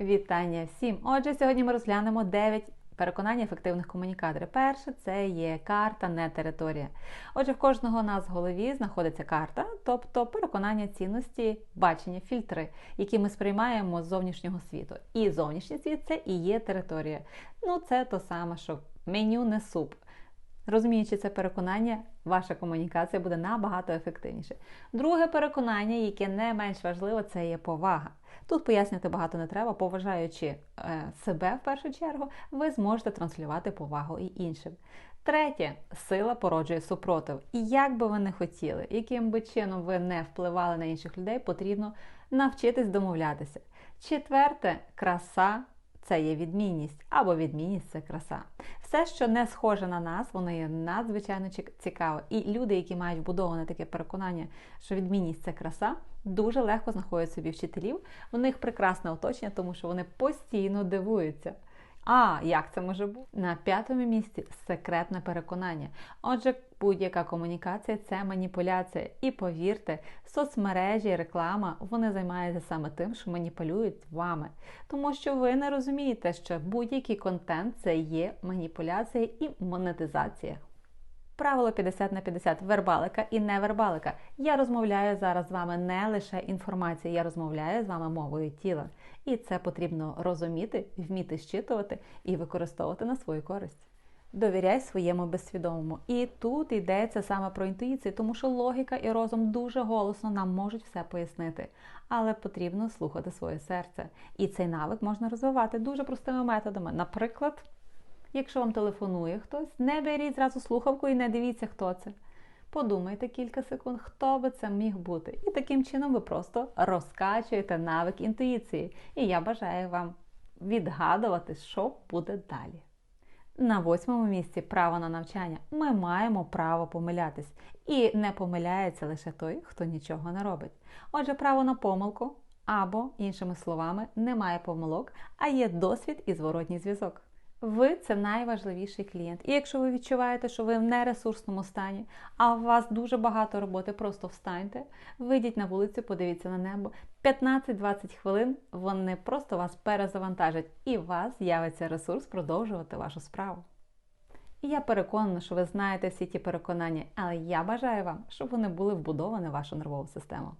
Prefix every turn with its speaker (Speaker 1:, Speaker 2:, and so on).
Speaker 1: Вітання всім! Отже, сьогодні ми розглянемо 9 переконань ефективних комунікаторів. Перше це є карта, не територія. Отже, в кожного нас в голові знаходиться карта, тобто переконання цінності, бачення, фільтри, які ми сприймаємо з зовнішнього світу. І зовнішній світ це і є територія. Ну, це то саме, що меню не суп. Розуміючи це переконання, ваша комунікація буде набагато ефективніше. Друге переконання, яке не менш важливо, це є повага. Тут пояснювати багато не треба, поважаючи е, себе в першу чергу, ви зможете транслювати повагу і іншим. Третє, сила породжує супротив. І як би ви не хотіли, яким би чином ви не впливали на інших людей, потрібно навчитись домовлятися. Четверте, краса це є відмінність, або відмінність це краса. Все, що не схоже на нас, воно є надзвичайно цікаво. І люди, які мають вбудоване таке переконання, що відмінність це краса, дуже легко знаходять собі вчителів. У них прекрасне оточення, тому що вони постійно дивуються. А як це може бути? На п'ятому місці секретне переконання. Отже, будь-яка комунікація це маніпуляція. І повірте, соцмережі, реклама вони займаються саме тим, що маніпулюють вами. Тому що ви не розумієте, що будь-який контент це є маніпуляція і монетизація. Правило 50 на 50 вербалика і невербалика. Я розмовляю зараз з вами не лише інформацією, я розмовляю з вами мовою тіла. І це потрібно розуміти, вміти щитувати і використовувати на свою користь. Довіряй своєму безсвідомому. І тут йдеться саме про інтуїцію, тому що логіка і розум дуже голосно нам можуть все пояснити. Але потрібно слухати своє серце. І цей навик можна розвивати дуже простими методами. Наприклад. Якщо вам телефонує хтось, не беріть зразу слухавку і не дивіться, хто це. Подумайте кілька секунд, хто би це міг бути. І таким чином ви просто розкачуєте навик інтуїції. І я бажаю вам відгадувати, що буде далі. На восьмому місці право на навчання. Ми маємо право помилятись. І не помиляється лише той, хто нічого не робить. Отже, право на помилку або, іншими словами, немає помилок, а є досвід і зворотній зв'язок. Ви це найважливіший клієнт. І якщо ви відчуваєте, що ви в нересурсному стані, а у вас дуже багато роботи, просто встаньте, вийдіть на вулицю, подивіться на небо. 15-20 хвилин вони просто вас перезавантажать, і у вас з'явиться ресурс продовжувати вашу справу. І я переконана, що ви знаєте всі ті переконання, але я бажаю вам, щоб вони були вбудовані в вашу нервову систему.